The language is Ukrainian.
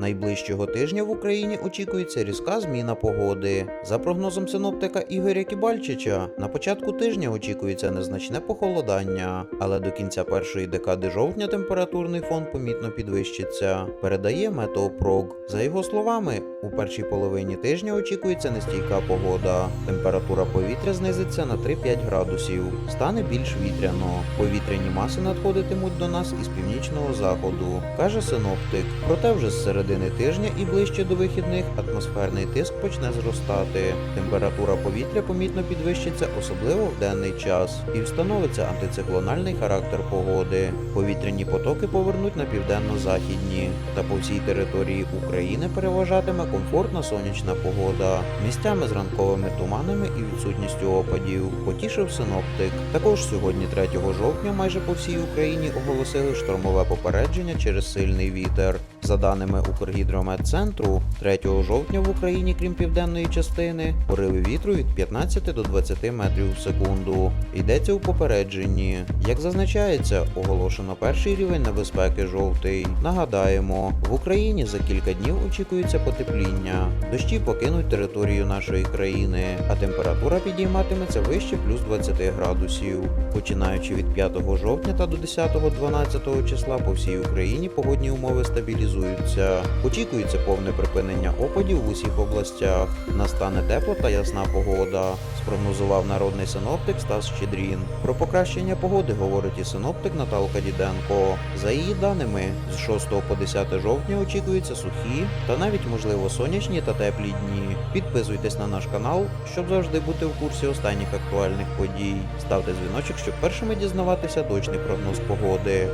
Найближчого тижня в Україні очікується різка зміна погоди. За прогнозом синоптика Ігоря Кібальчича, на початку тижня очікується незначне похолодання, але до кінця першої декади жовтня температурний фон помітно підвищиться. Передає Метеопрог. За його словами, у першій половині тижня очікується нестійка погода. Температура повітря знизиться на 3-5 градусів, стане більш вітряно. Повітряні маси надходитимуть до нас із північного заходу, каже синоптик. Проте вже з середини тижня і ближче до вихідних атмосферний тиск почне зростати. Температура повітря помітно підвищиться, особливо в денний час, і встановиться антициклональний характер погоди. Повітряні потоки повернуть на південно-західні, та по всій території України переважатиме комфортна сонячна погода, місцями з ранковими туманами і відсутністю опадів. Потішив синоптик. Також сьогодні, 3 жовтня, майже по всій Україні оголосили штормове попередження через сильний вітер. За даними Укргідрометцентру, 3 жовтня в Україні, крім південної частини, пориви вітру від 15 до 20 метрів в секунду. Йдеться у попередженні. Як зазначається, оголошено перший рівень небезпеки жовтий. Нагадаємо, в Україні за кілька днів очікується потепління. Дощі покинуть територію нашої країни, а температура підійматиметься вище плюс 20 градусів. Починаючи від 5 жовтня та до 10-12 числа по всій Україні погодні умови стабілізуються. Очікується повне припинення опадів в усіх областях. Настане тепла та ясна погода. Спрогнозував народний синоптик Стас Щедрін. Про покращення погоди говорить і синоптик Наталка Діденко. За її даними, з 6 по 10 жовтня очікуються сухі та навіть можливо сонячні та теплі дні. Підписуйтесь на наш канал, щоб завжди бути в курсі останніх актуальних подій. Ставте дзвіночок, щоб першими дізнаватися точний прогноз погоди.